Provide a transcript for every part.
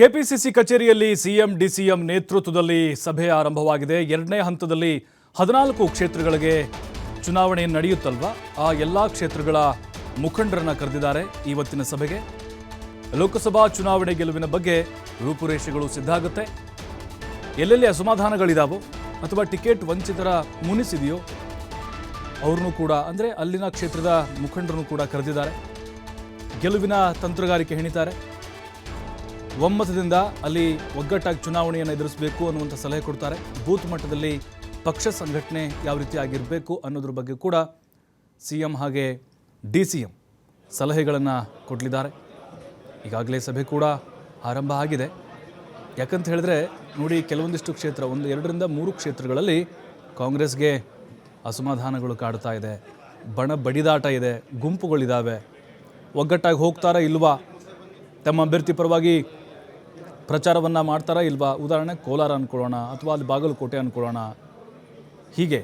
KPCC ಕಚೇರಿಯಲ್ಲಿ CM, DCM ನೇತೃತ್ವದಲ್ಲಿ ಸಭೆ ಆರಂಭವಾಗಿದೆ. ಎರಡನೇ ಹಂತದಲ್ಲಿ ಹದಿನಾಲ್ಕು ಕ್ಷೇತ್ರಗಳಿಗೆ ಚುನಾವಣೆ ನಡೆಯುತ್ತಲ್ವಾ? ಆ ಎಲ್ಲ ಕ್ಷೇತ್ರಗಳ ಮುಖಂಡರನ್ನು ಕರೆದಿದ್ದಾರೆ ಇವತ್ತಿನ ಸಭೆಗೆ. ಲೋಕಸಭಾ ಚುನಾವಣೆ ಗೆಲುವಿನ ಬಗ್ಗೆ ರೂಪುರೇಷೆಗಳು ಸಿದ್ಧ ಆಗುತ್ತೆ ಎಲ್ಲೆಲ್ಲಿ ಅಸಮಾಧಾನಗಳಿದಾವೋ ಅಥವಾ ಟಿಕೆಟ್ ವಂಚಿತರ ಮುನಿಸಿದೆಯೋ, ಅವ್ರನ್ನೂ ಕೂಡ, ಅಂದರೆ ಅಲ್ಲಿನ ಕ್ಷೇತ್ರದ ಮುಖಂಡರನ್ನು ಕೂಡ ಕರೆದಿದ್ದಾರೆ. ಗೆಲುವಿನ ತಂತ್ರಗಾರಿಕೆ ಹೆಣಿತಾರೆ. ಒಮ್ಮತದಿಂದ ಅಲ್ಲಿ ಒಗ್ಗಟ್ಟಾಗಿ ಚುನಾವಣೆಯನ್ನು ಎದುರಿಸಬೇಕು ಅನ್ನುವಂಥ ಸಲಹೆ ಕೊಡ್ತಾರೆ. ಬೂತ್ ಮಟ್ಟದಲ್ಲಿ ಪಕ್ಷ ಸಂಘಟನೆ ಯಾವ ರೀತಿ ಆಗಿರಬೇಕು ಅನ್ನೋದ್ರ ಬಗ್ಗೆ ಕೂಡ ಸಿ ಎಂ ಹಾಗೆ ಡಿ ಸಿ ಎಂ ಸಲಹೆಗಳನ್ನು ಕೊಡಲಿದ್ದಾರೆ. ಈಗಾಗಲೇ ಸಭೆ ಕೂಡ ಆರಂಭ ಆಗಿದೆ. ಯಾಕಂತ ಹೇಳಿದ್ರೆ ನೋಡಿ ಕೆಲವೊಂದಿಷ್ಟು ಕ್ಷೇತ್ರ, ಒಂದು ಎರಡರಿಂದ ಮೂರು ಕ್ಷೇತ್ರಗಳಲ್ಲಿ ಕಾಂಗ್ರೆಸ್ಗೆ ಅಸಮಾಧಾನಗಳು ಕಾಡ್ತಾ ಇದೆ. ಬಣ ಬಡಿದಾಟ ಇದೆ ಗುಂಪುಗಳಿದ್ದಾವೆ ಒಗ್ಗಟ್ಟಾಗಿ ಹೋಗ್ತಾರಾ ಇಲ್ವಾ? ತಮ್ಮ ಅಭ್ಯರ್ಥಿ ಪರವಾಗಿ ಪ್ರಚಾರವನ್ನು ಮಾಡ್ತಾರಾ ಇಲ್ವಾ? ಉದಾಹರಣೆ, ಕೋಲಾರ ಅಂದ್ಕೊಳ್ಳೋಣ ಅಥವಾ ಅಲ್ಲಿ ಬಾಗಲಕೋಟೆ ಅಂದ್ಕೊಳ್ಳೋಣ ಹೀಗೆ.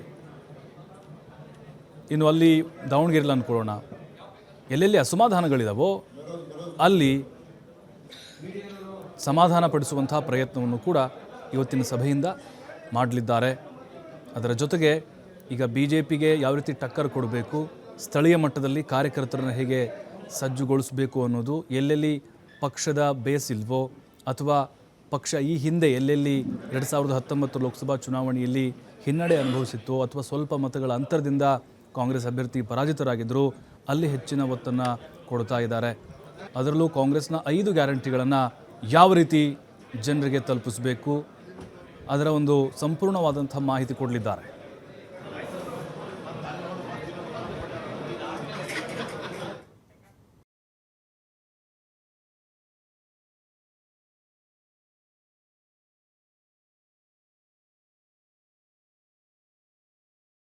ಇನ್ನು ಅಲ್ಲಿ ದಾವಣಗೆರೆಲಿ ಅಂದ್ಕೊಳ್ಳೋಣ ಎಲ್ಲೆಲ್ಲಿ ಅಸಮಾಧಾನಗಳಿದಾವೋ, ಅಲ್ಲಿ ಸಮಾಧಾನ ಪಡಿಸುವಂಥ ಪ್ರಯತ್ನವನ್ನು ಕೂಡ ಇವತ್ತಿನ ಸಭೆಯಿಂದ ಮಾಡಲಿದ್ದಾರೆ. ಅದರ ಜೊತೆಗೆ ಈಗ ಬಿ ಜೆ ಪಿಗೆ ಯಾವ ರೀತಿ ಟಕ್ಕರ್ ಕೊಡಬೇಕು, ಸ್ಥಳೀಯ ಮಟ್ಟದಲ್ಲಿ ಕಾರ್ಯಕರ್ತರನ್ನು ಹೇಗೆ ಸಜ್ಜುಗೊಳಿಸಬೇಕು ಅನ್ನೋದು, ಎಲ್ಲೆಲ್ಲಿ ಪಕ್ಷದ ಬೇಸ್ ಇಲ್ವೋ ಅಥವಾ ಪಕ್ಷ ಈ ಹಿಂದೆ ಎಲ್ಲೆಲ್ಲಿ ಎರಡು ಸಾವಿರದ ಹತ್ತೊಂಬತ್ತು ಲೋಕಸಭಾ ಚುನಾವಣೆಯಲ್ಲಿ ಹಿನ್ನಡೆ ಅನುಭವಿಸಿತ್ತು ಅಥವಾ ಸ್ವಲ್ಪ ಮತಗಳ ಅಂತರದಿಂದ ಕಾಂಗ್ರೆಸ್ ಅಭ್ಯರ್ಥಿ ಪರಾಜಿತರಾಗಿದ್ದರು ಅಲ್ಲಿ ಹೆಚ್ಚಿನ ಒತ್ತನ್ನು ಕೊಡ್ತಾ ಇದ್ದಾರೆ. ಅದರಲ್ಲೂ ಕಾಂಗ್ರೆಸ್ನ ಐದು ಗ್ಯಾರಂಟಿಗಳನ್ನು ಯಾವ ರೀತಿ ಜನರಿಗೆ ತಲುಪಿಸಬೇಕು ಅದರ ಒಂದು ಸಂಪೂರ್ಣವಾದಂಥ ಮಾಹಿತಿ ಕೊಡಲಿದ್ದಾರೆ.